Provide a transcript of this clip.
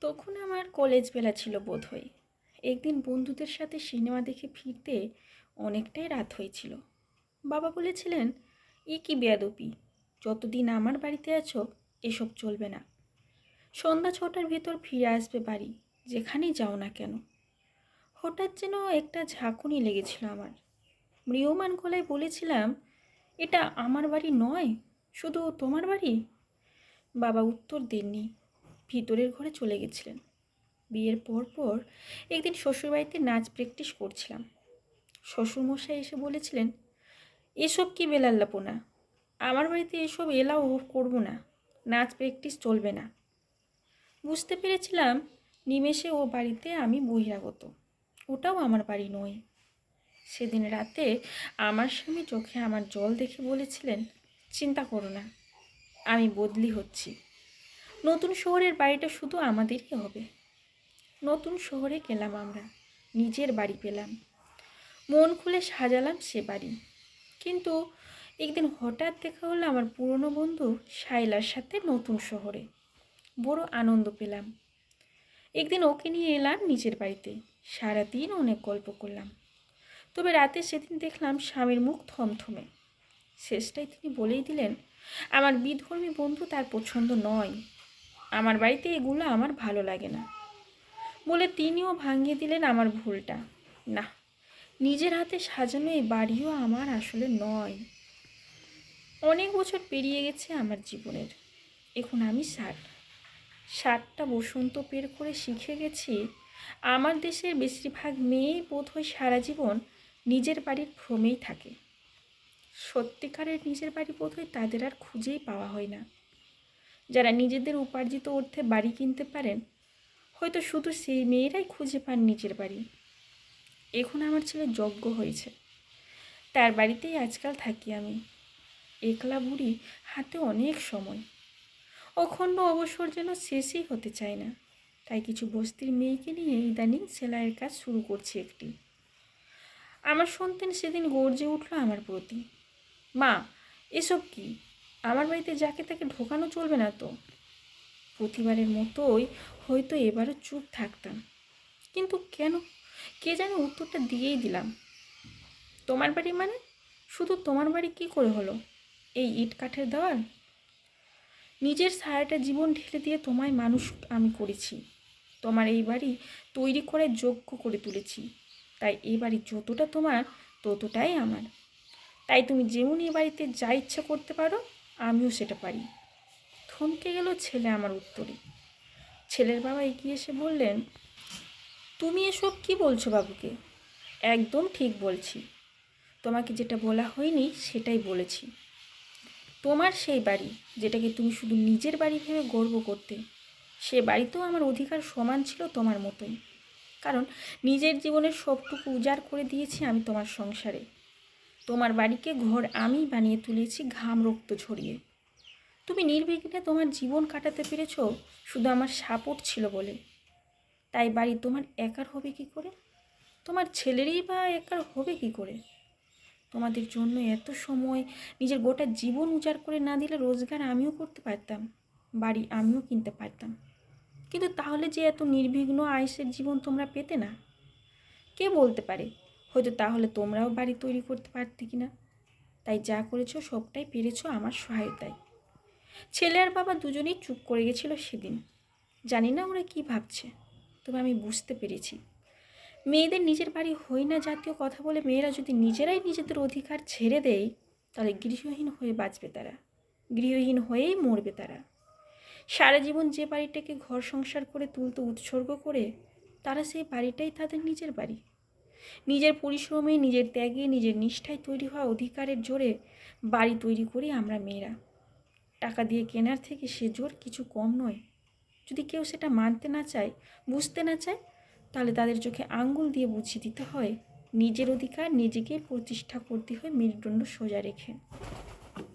তখন আমার কলেজ বেলা ছিল বোধ হয় একদিন বন্ধুদের সাথে সিনেমা দেখে ফিরতে অনেকটাই রাত হয়েছিল। বাবা বলেছিলেন, এ কি বেয়াদপি যতদিন আমার বাড়িতে আছো, এসব চলবে না। সন্ধ্যা ছটার ভেতর ফিরে আসবে বাড়ি, যেখানেই যাও না কেন? হঠাৎ যেন একটা ঝাঁকুনি লেগেছিল আমার। ম্রিয়মান গলায় বলেছিলাম, এটা আমার বাড়ি নয়, শুধু তোমার বাড়ি? বাবা উত্তর দেননি। ভিতরের ঘরে চলে গেছিলেন। বিয়ের পর পর একদিন শ্বশুরবাড়িতে নাচ প্র্যাকটিস করছিলাম। শ্বশুরমশাই এসে বলেছিলেন, এসব কি বেলাল্লাপোনা? আমার বাড়িতে এসব এলাও করব না। নাচ প্র্যাকটিস চলবে না। বুঝতে পেরেছিলাম নিমেষে ও বাড়িতে আমি বহিরাগত। ওটাও আমার বাড়ি নয়। সেদিন রাতে আমার স্বামী চোখে আমার জল দেখে বলেছিলেন, চিন্তা করো না, আমি বদলি হচ্ছি। নতুন শহরের বাড়িটা শুধু আমাদেরই হবে। নতুন শহরে গেলাম আমরা, নিজের বাড়ি পেলাম। মন খুলে সাজালাম সে বাড়ি। কিন্তু একদিন হঠাৎ দেখা হলো আমার পুরনো বন্ধু শাইলার সাথে নতুন শহরে। বড় আনন্দ পেলাম। একদিন ওকে নিয়ে এলাম নিজের বাড়িতে। সারাদিন অনেক গল্প করলাম। তবে রাতে সেদিন দেখলাম স্বামীর মুখ থমথমে। শেষটাই তিনি বলেই দিলেন, আমার বিধর্মী বন্ধু তার পছন্দ নয়। আমার বাড়িতে এগুলো আমার ভালো লাগে না। বলে তিনিও ভাঙিয়ে দিলেন আমার ভুলটা। না, নিজের হাতে সাজানো এই বাড়িও আমার আসলে নয়। অনেক বছর পেরিয়ে গেছে আমার জীবনের। এখন আমি ষাট। ষাটটা বসন্ত পের করে শিখে গেছি, আমার দেশের বেশিরভাগ মেয়েই বোধ হয় সারা জীবন নিজের বাড়ির ভ্রমেই থাকে। সত্যিকারের নিজের বাড়ি বোধ হয় তাদের আর খুঁজেই পাওয়া হয় না। যারা নিজেদের উপার্জিত অর্থে বাড়ি কিনতে পারেন, হয়তো শুধু সেই মেয়েরাই খুঁজে পান নিজের বাড়ি। এখন আমার ছেলে যজ্ঞ হয়েছে। তার বাড়িতেই আজকাল থাকি আমি। একলা বুড়ি হাতে অনেক সময়। অখণ্ড অবসর যেন শেষই হতে চায় না। তাই কিছু বস্তির মেয়েকে নিয়ে ইদানিং সেলাইয়ের কাজ শুরু করছি একটি। আমার সন্তান সেদিন গর্জে উঠল আমার প্রতি। মা, এসব কি? আমার বাড়িতে যাকে তাকে ঢোকানো চলবে না তো। প্রতিবারের মতোই হয়তো এবারও চুপ থাকতাম। কিন্তু কেন? কে জানে উত্তরটা দিয়েই দিলাম। তোমার বাড়ি মানে? শুধু তোমার বাড়ি কি করে হলো? এই ইট কাঠের দেওয়াল? নিজের সারাটা জীবন ঢেলে দিয়ে তোমায় মানুষ আমি করেছি। তোমার এই বাড়ি তৈরি করে যোগ্য করে তুলেছি। তাই এই বাড়ি যতটা তোমার, ততটাই আমার। তাই তুমি যেমন এই বাড়িতে যা ইচ্ছা করতে পারো আমিও সেটা পারি। থমকে গেল ছেলে আমার উত্তরে। ছেলের বাবা এগিয়ে এসে বললেন, তুমি এসব কি বলছো বাবুকে? একদম ঠিক বলছি। তোমাকে যেটা বলা হয়নি সেটাই বলেছি। তোমার সেই বাড়ি, যেটাকে তুমি শুধু নিজের বাড়ি ভেবে গর্ব করতে, সে বাড়িতেও আমার অধিকার সমান ছিল তোমার মতোই। কারণ নিজের জীবনের সবটুকু উজাড় করে দিয়েছি আমি তোমার সংসারে। তোমার বাড়িকে ঘর আমি বানিয়ে তুলেছি ঘাম রক্ত ঝরিয়ে। তুমি নির্বিঘ্নে তোমার জীবন কাটাতে পেরেছ, শুধু আমার সাপোর্ট ছিল বলে। তাই বাড়ি তোমার একার হবে কি করে? তোমার ছেলেরই বা একার হবে কি করে? তোমাদের জন্য এত সময় নিজের গোটা জীবন উজাড় করে না দিলে রোজগার আমিও করতে পারতাম, বাড়ি আমিও কিনতে পারতাম। কিন্তু তাহলে যে এত নির্বিঘ্ন আয়সের জীবন তোমরা পেতে না? কে বলতে পারে? হয়তো তাহলে তোমরাও বাড়ি তৈরি করতে পারতে কি না তাই যা করেছ, সবটাই পেরেছ আমার সহায়তায়। ছেলে আর বাবা দুজনেই চুপ করে গেছিল সেদিন। জানি না ওরা কী ভাবছে, তবে আমি বুঝতে পেরেছি। মেয়েদের নিজের বাড়ি হই না জাতীয় কথা বলে মেয়েরা যদি নিজেরাই নিজেদের অধিকার ছেড়ে দেয়, তাহলে গৃহহীন হয়ে বাঁচবে তারা। গৃহহীন হয়েই মরবে তারা। সারা জীবন যে বাড়িটাকে ঘর সংসার করে তুলতে উৎসর্গ করে, তারা সেই বাড়িটাই তাদের নিজের বাড়ি। নিজের পরিশ্রমে, নিজের ত্যাগে, নিজের নিষ্ঠায় তৈরি হওয়া অধিকারের জোরে বাড়ি তৈরি করি আমরা মেয়েরা। টাকা দিয়ে কেনার থেকে সে জোর কিছু কম নয়। যদি কেউ সেটা মানতে না চায়, বুঝতে না চায়, তাহলে তাদের চোখে আঙ্গুল দিয়ে বুঝিয়ে দিতে হয়, নিজের অধিকার নিজেকে প্রতিষ্ঠা করতে হয় মেরুদণ্ড সোজা রেখে।